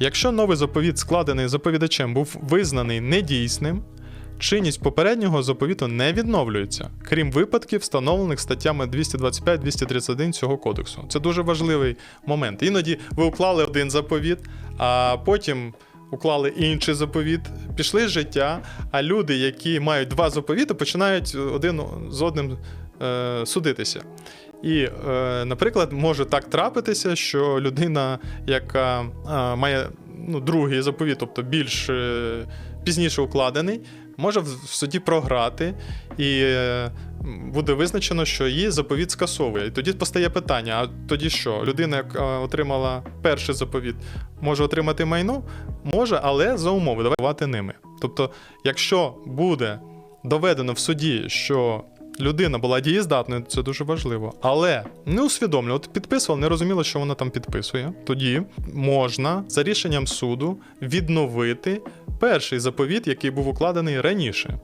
Якщо новий заповіт, складений заповідачем, був визнаний недійсним, чинність попереднього заповіту не відновлюється, крім випадків, встановлених статтями 225-231 цього кодексу. Це дуже важливий момент. Іноді ви уклали один заповіт, а потім уклали інший заповіт, пішли життя, а люди, які мають два заповіти, починають один з одним е, судитися. І, е, наприклад, може так трапитися, що людина, яка е, має ну, другий заповіт, тобто більш е, пізніше укладений, може в суді програти, і буде визначено, що її заповіт скасовує. І тоді постає питання: а тоді що? Людина, яка отримала перший заповіт, може отримати майно? Може, але за умови давати ними. Тобто, якщо буде доведено в суді, що людина була дієздатною, це дуже важливо. Але не усвідомлювати, от підписував, не розуміла, що вона там підписує. Тоді можна за рішенням суду відновити перший заповіт, який був укладений раніше.